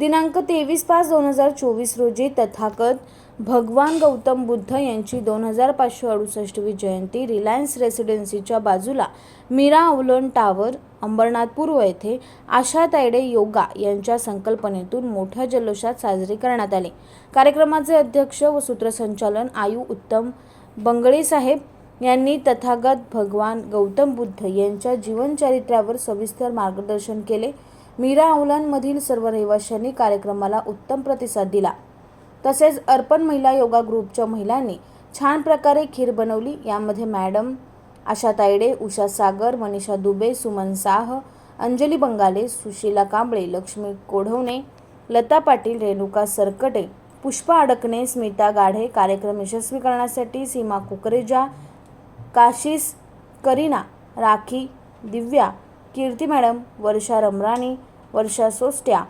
दिनांक तेवीस पाच दोन हजार चोवीस रोजी तथागत भगवान गौतम बुद्ध यांची दोन हजार पाचशे अडुसष्टवी जयंती रिलायन्स रेसिडेन्सीच्या बाजूला मीरा अवलोन टावर अंबरनाथ पूर्व येथे आशा तायडे योगा यांच्या संकल्पनेतून मोठ्या जल्लोषात साजरी करण्यात आली. कार्यक्रमाचे अध्यक्ष व सूत्रसंचालन आयु उत्तम बंगळे साहेब यांनी तथागत भगवान गौतम बुद्ध यांच्या जीवनचरित्रावर सविस्तर मार्गदर्शन केले. मीरा औलांमधील सर्व रहिवाशांनी कार्यक्रमाला उत्तम प्रतिसाद दिला. तसेच अर्पण महिला योगा ग्रुपच्या महिलांनी छान प्रकारे खीर बनवली. यामध्ये मॅडम आशा तायडे उषा सागर मनीषा दुबे सुमन साह अंजली बंगाले सुशीला कांबळे लक्ष्मी कोढवणे लता पाटील रेणुका सरकटे पुष्पा अडकणे स्मिता गाढे कार्यक्रम यशस्वी करण्यासाठी Seema Kukreja Kashish Kareena Rakhi Divya Kirti madam Varsha Ramrani Varsha Sostya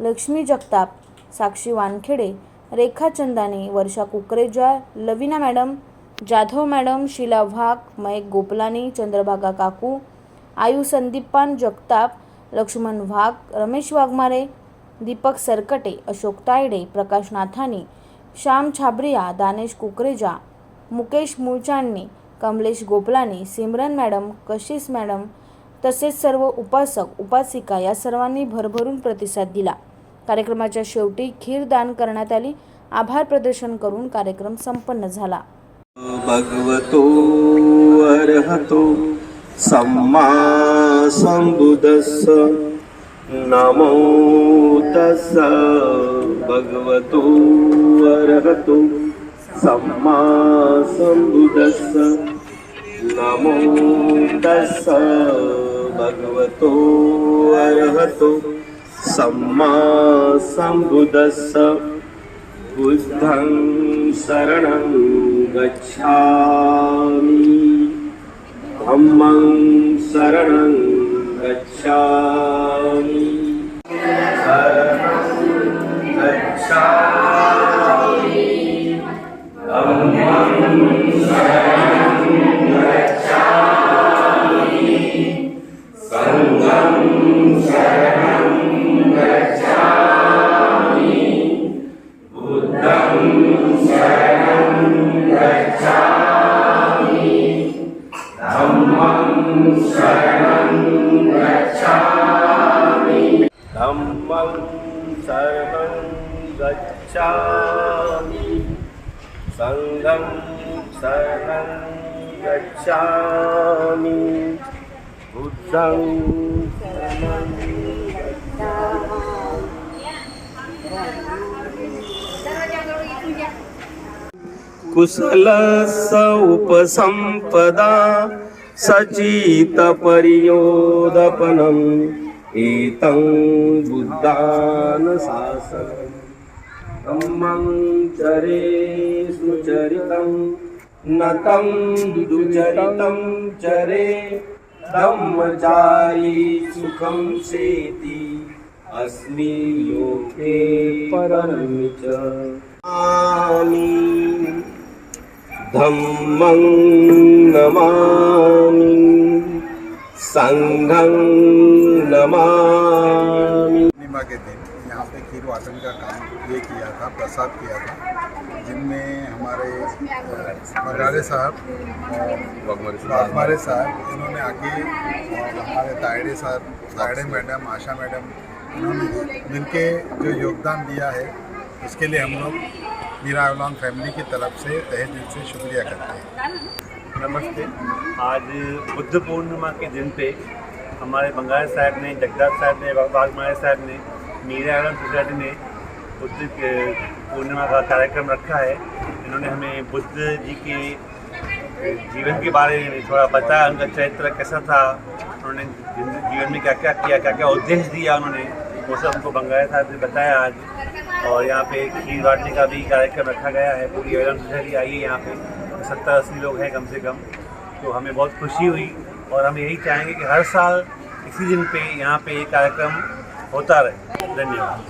Lakshmi Jagtap Sakshi Wankhede Rekha Chandane Varsha Kukreja Lavina madam Jadhav madam Sheela Wagh Mayak Goplani Chandrabhaga काकू आयु संदीपान जगताप लक्ष्मण वाघ रमेश वाघमारे दीपक सरकटे अशोक तायडे प्रकाश नाथानी श्याम छाबरिया दानेश कुकरेजा मुकेश मुळचांडणे कमलेश गोपलानी सिमरन मॅडम कशिश मॅडम तसेच सर्व उपासक उपासिका या सर्वांनी भरभरून प्रतिसाद दिला. कार्यक्रमाच्या शेवटी खीर दान करण्यात आली. आभार प्रदर्शन करून कार्यक्रम संपन्न झाला. भगवतो अर्हतो सम्मा नमो तस्स भगवतो अर्हतो सम्मा नमो तस्स। भगवतो अर्हतो. सम्मा सम्बुदस्स बुद्धं शरणं गच्छामि. धम्मं शरणं गच्छामि. धम्मं शरणं गच्छामि। धम्मं शरणं गच्छामि। सङ्गं शरणं गच्छामि। बुद्धं शरणं कुशलस्य उपसम्पदा सचितपर्योदपनम् एतं बुद्धानुशासनम् धम्मं चरे सुचरितं न तं दुचरितं चरे ब्रह्मचारी सुखं सेति अस्मि लोके परं च। धम्मं नमामि। सङ्घं नमामि। पूर्णिमा के दिन यहाँ पे खीर वाटन का काम ये किया था, प्रसाद किया था, जिनमें हमारे मरारे साहब वाघमारे साहब, इन्होंने और हमारे तायडे साहब, तायडे मैडम, आशा मैडम, इन्होंने मिलके जो योगदान दिया है, उसके लिए हम लोग मीरा अवलान फैमिली की तरफ़ से तहे दिल से शुक्रिया करते हैं। नमस्ते। आज बुद्ध पूर्णिमा के दिन पे हमारे बंगाल साहब ने जगदाप साहब ने, बागमारे साहब ने, मीरा एवं सोसाइटी ने बुद्ध पूर्णिमा का कार्यक्रम रखा है। इन्होंने हमें बुद्ध जी के जीवन के बारे में थोड़ा बताया, उनका चरित्र कैसा था, उन्होंने जीवन में क्या क्या किया क्या क्या उद्देश्य दिया उन्होंने, वो सब हमको बंगाल साहब ने बताया आज। और यहाँ पे खीर बांटने का भी कार्यक्रम रखा गया है। पूरी एवं सोसाइटी आई है यहाँ पे। सत्तर अस्सी लोग हैं कम से कम। तो हमें बहुत खुशी हुई और हम यही चाहेंगे कि हर साल इसी दिन पे यहाँ पे ये कार्यक्रम होता रहे। धन्यवाद।